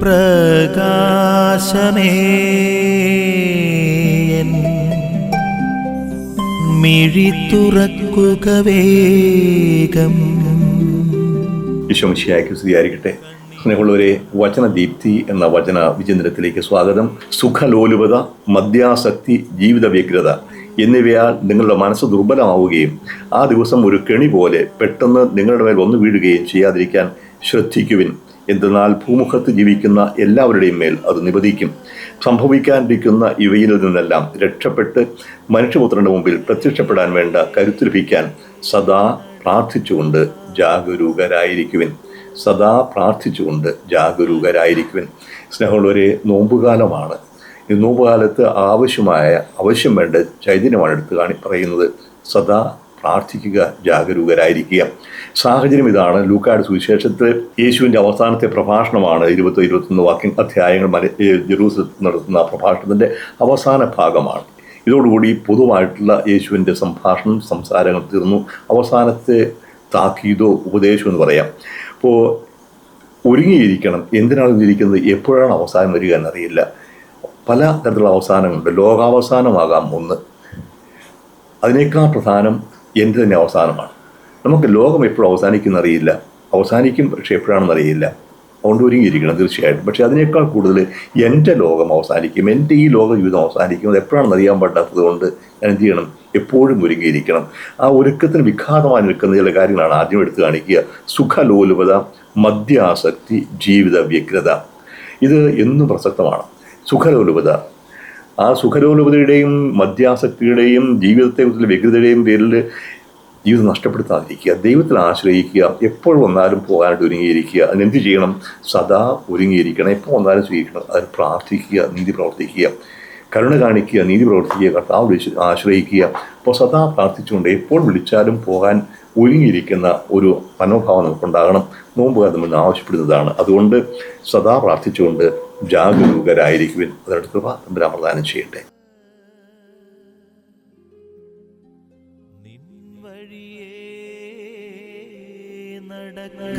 പ്രകാശമേ. മിഴി തുറക്കുക വേഗം. ഈശോമിശിയായ്ക്ക് സ്തുതിയായിരിക്കട്ടെ. സ്നേഹമുള്ളവരെ വചനദീപ്തി എന്ന വചന വിചിന്തനത്തിലേക്ക് സ്വാഗതം. സുഖലോലുപത മദ്യാസക്തി ജീവിത വ്യഗ്രത എന്നിവയാൽ നിങ്ങളുടെ മനസ്സ് ദുർബലമാവുകയും ആ ദിവസം ഒരു കെണി പോലെ പെട്ടെന്ന് നിങ്ങളുടെ മേൽ വന്നു വീഴുകയും ചെയ്യാതിരിക്കാൻ ശ്രദ്ധിക്കുവിൻ. എന്തെന്നാൽ ഭൂമുഖത്ത് ജീവിക്കുന്ന എല്ലാവരുടെയും മേൽ അത് നിപതിക്കും സംഭവിക്കാനിരിക്കുന്ന ഇവയിൽ നിന്നെല്ലാം രക്ഷപ്പെട്ട് മനുഷ്യപുത്രന്റെ മുമ്പിൽ പ്രത്യക്ഷപ്പെടാൻ വേണ്ട കരുത്തുലഭിക്കാൻ സദാ പ്രാർത്ഥിച്ചുകൊണ്ട് ജാഗരൂകരായിരിക്കുവിൻ. സദാ പ്രാർത്ഥിച്ചുകൊണ്ട് ജാഗരൂകരായിരിക്കുവിൻ. സ്നേഹമുള്ളവരെ നോമ്പുകാലമാണ്. ഈ നോമ്പുകാലത്ത് ആവശ്യമായ ആവശ്യം വേണ്ട ചൈതന്യമാണ് എടുത്ത് കാണി പറയുന്നത്. സദാ പ്രാർത്ഥിക്കുക ജാഗരൂകരായിരിക്കുക. സാഹചര്യം ഇതാണ്. ലൂക്കാട് സുവിശേഷത്തിൽ യേശുവിന്റെ അവസാനത്തെ പ്രഭാഷണമാണ് ഇരുപത്തി ഇരുപത്തൊന്ന് വാക്യം അധ്യായങ്ങൾ മല നടത്തുന്ന പ്രഭാഷണത്തിന്റെ അവസാന ഭാഗമാണ്. ഇതോടുകൂടി പൊതുവായിട്ടുള്ള യേശുവിന്റെ സംഭാഷണം സംസാരങ്ങൾ തീർന്നു. അവസാനത്തെ താക്കീതോ ഉപദേശം എന്ന് പറയാം. അപ്പോൾ ഒരുങ്ങിയിരിക്കണം. എന്തിനാണ് ഇരിക്കുന്നത് എപ്പോഴാണ് അവസാനം വരിക എന്നറിയില്ല. പല തരത്തിലുള്ള അവസാനമുണ്ട് ലോകാവസാനമാകാം ഒന്ന്. അതിനേക്കാൾ പ്രധാനം എന്റെ തന്നെ അവസാനമാണ്. നമുക്ക് ലോകം എപ്പോഴും അവസാനിക്കും അറിയില്ല അവസാനിക്കും പക്ഷേ എപ്പോഴാണെന്ന് അറിയില്ല അതുകൊണ്ട് ഒരുങ്ങിയിരിക്കണം തീർച്ചയായിട്ടും. പക്ഷേ അതിനേക്കാൾ കൂടുതൽ എന്റെ ലോകം അവസാനിക്കും. എന്റെ ഈ ലോക ജീവിതം അവസാനിക്കും. അത് എപ്പോഴാണെന്ന് അറിയാൻ പറ്റാത്തത് കൊണ്ട് ഞാൻ എന്ത് ചെയ്യണം? എപ്പോഴും ഒരുങ്ങിയിരിക്കണം. ആ ഒരുക്കത്തിന് വിഘാതമായി നിൽക്കുന്ന ചില കാര്യങ്ങളാണ് ആദ്യം എടുത്ത് കാണിക്കുക. സുഖലോലുപത മദ്യാസക്തി ജീവിത വ്യഗ്രത. ഇത് എന്നും പ്രസക്തമാണ്. സുഖലോലുപത. ആ സുഖലോലുപതയുടെയും മദ്യാസക്തിയുടെയും ജീവിതത്തെക്കുറിച്ചുള്ള വ്യഗ്രതയുടെയും പേരിൽ ജീവിതം നഷ്ടപ്പെടുത്താതിരിക്കുക ദൈവത്തിൽ ആശ്രയിക്കുക എപ്പോൾ വന്നാലും പോകാനായിട്ട് ഒരുങ്ങിയിരിക്കുക അതിനെന്ത് ചെയ്യണം? സദാ ഒരുങ്ങിയിരിക്കണം. എപ്പോൾ വന്നാലും സ്വീകരിക്കണം. അതിന് പ്രാർത്ഥിക്കുക നീതി പ്രവർത്തിക്കുക കരുണ കാണിക്കുക നീതി പ്രവർത്തിക്കുക കർത്താവ് ആശ്രയിക്കുക. അപ്പോൾ സദാ പ്രാർത്ഥിച്ചുകൊണ്ട് എപ്പോൾ വിളിച്ചാലും പോകാൻ ഒരുങ്ങിയിരിക്കുന്ന ഒരു മനോഭാവം നമുക്കുണ്ടാകണം. നോമ്പുകാർ നമ്മൾ ആവശ്യപ്പെടുന്നതാണ്. അതുകൊണ്ട് സദാ പ്രാർത്ഥിച്ചുകൊണ്ട് ജാഗരൂകരായിരിക്കുവിൻ. അതിനടുത്ത് കൃപ തമ്പുരാൻ പ്രദാനം ചെയ്യട്ടെ. നടക്ക